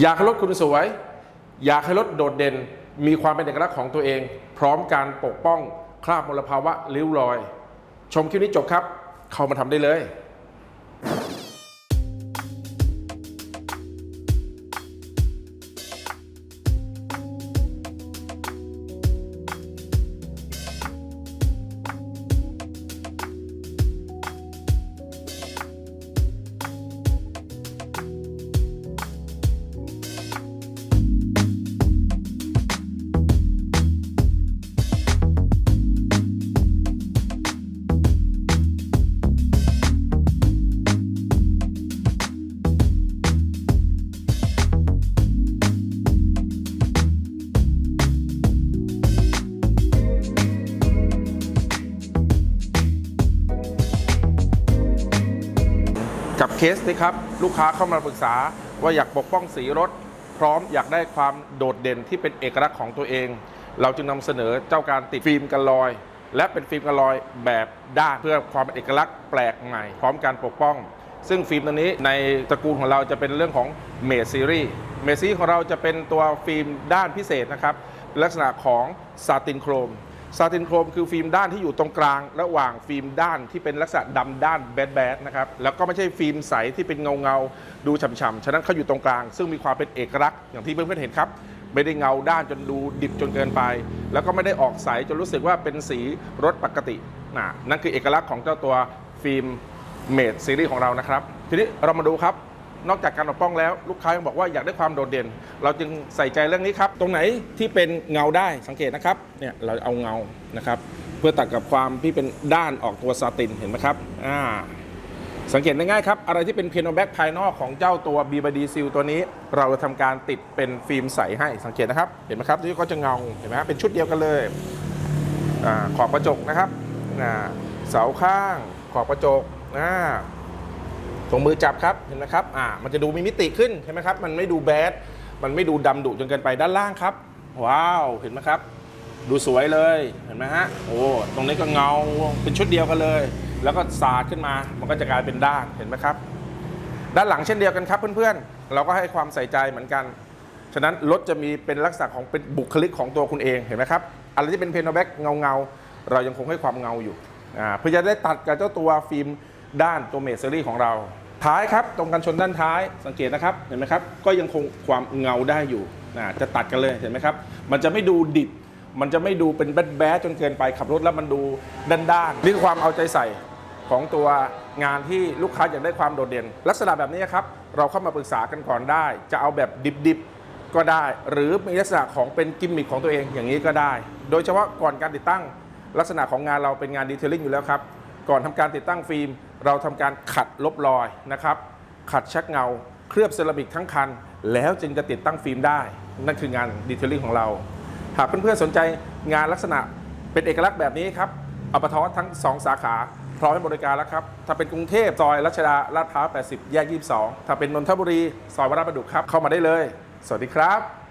อยากให้รถคุณสวย อยากให้รถโดดเด่น มีความเป็นเอกลักษณ์ของตัวเอง พร้อมการปกป้องคราบมลภาวะริ้วรอย ชมคลิปนี้จบครับ เข้ามาทำได้เลย เคสนี้ครับลูกค้าเข้ามาปรึกษาว่าอยากปกป้องสีรถ พร้อมอยากได้ความโดดเด่นที่เป็นเอกลักษณ์ของตัวเอง เราจึงนำเสนอเจ้าการติดฟิล์มกันรอย และเป็นฟิล์มกันรอยแบบด้านเพื่อความเป็นเอกลักษณ์แปลกใหม่ พร้อมการปกป้อง ซึ่งฟิล์มตัวนี้ในตระกูลของเราจะเป็นเรื่องของเมดซีรีส์เมดซีของเราจะเป็นตัวฟิล์มด้านพิเศษนะครับลักษณะของซาตินโครม ซาตินโครมคือฟิล์มด้านที่อยู่ตรงกลาง ระหว่างฟิล์มด้านที่เป็นลักษณะดำด้านแบดแบดนะครับแล้วก็ไม่ใช่ฟิล์มใสที่เป็นเงาเงาดูฉ่ำๆฉะนั้นเขาอยู่ตรงกลาง ซึ่งมีความเป็นเอกลักษณ์อย่างที่เพื่อนๆเห็นครับไม่ได้เงาด้านจนดูดิบจนเกินไป แล้วก็ไม่ได้ออกใสจนรู้สึกว่าเป็นสีรถปกตินะนั่นคือเอกลักษณ์ของเจ้าตัวฟิล์มเมดซีรีส์ของเรานะครับ ทีนี้เรามาดูครับ นอกจากการปกป้องแล้วลูกค้ายังบอกว่าอยากได้ความโดดเด่น เราจึงใส่ใจเรื่องนี้ครับ ตรงไหนที่เป็นเงาได้สังเกตนะครับเนี่ยเราเอาเงานะครับ เพื่อตัดกับความที่เป็นด้านออกตัวซาตินเห็นไหมครับอ่าสังเกตได้ง่ายครับ อะไรที่เป็นเพียโนแบ็กภายนอกของเจ้าตัว b ีบดีซิลตัวนี้ เราจะทำการติดเป็นฟิล์มใสให้สังเกตนะครับ เห็นไหมครับที่เขาจะเงาเห็นไหมครับเป็นชุดเดียวกันเลยอาขอบกระจกนะครับอ่าเสาข้างขอบกระจกอ่า ตรงมือจับครับเห็นไหมครับอ่ามันจะดูมีมิติขึ้นเห็นไหมครับมันไม่ดูแบดมันไม่ดูดำดุจนเกินไปด้านล่างครับว้าวเห็นไหมครับ ดูสวยเลยเห็นไหมฮะโอ้ตรงนี้ก็เงาเป็นชุดเดียวกันเลย แล้วก็สาดขึ้นมามันก็จะกลายเป็นด้านเห็นไหมครับ ด้านหลังเช่นเดียวกันครับเพื่อนๆ เราก็ให้ความใส่ใจเหมือนกันฉะนั้นรถจะมีเป็นลักษณะของเป็นบุคลิกของตัวคุณเองเห็นไหมครับอะไรที่เป็นเพนแบ็กเงาเงาๆเรายังคงให้ความเงาอยู่อ่าเพื่อจะได้ตัดกับเจ้าตัวฟิล์มด้านตัวเมสเซอรี่ของเรา ท้ายครับตรงกันชนด้านท้ายสังเกตนะครับเห็นไหมครับก็ยังคงความเงาได้อยู่อ่าจะตัดกันเลยเห็นไหมครับ มันจะไม่ดูดิบ มันจะไม่ดูเป็นแบดแบดจนเกินไปขับรถแล้วมันดูด้านๆนี่คือความเอาใจใส่ของตัวงานที่ลูกค้าอยากได้ความโดดเด่น ลักษณะแบบนี้ครับเราเข้ามาปรึกษากันก่อนได้ จะเอาแบบดิบๆก็ได้ หรือมีลักษณะของเป็นกิมมิคของตัวเองอย่างนี้ก็ได้ โดยเฉพาะก่อนการติดตั้งลักษณะของงานเราเป็นงานดีเทลลิ่งอยู่แล้วครับ ก่อนทำการติดตั้งฟิล์ม เราทำการขัดลบรอยนะครับ ขัดชักเงา เคลือบเซรามิกทั้งคัน แล้วจึงจะติดตั้งฟิล์มได้ นั่นคืองานดีเทลลิ่งของเรา หากเพื่อนๆสนใจงานลักษณะเป็นเอกลักษณ์แบบนี้ครับอปททั้ง 2 สาขาพร้อมให้บริการแล้วครับ ถ้าเป็นกรุงเทพซอยรัชดาลาดพร้าว 80 แยก 22 ถ้าเป็นนนทบุรี ซอยวราประดุกครับ เข้ามาได้เลย สวัสดีครับ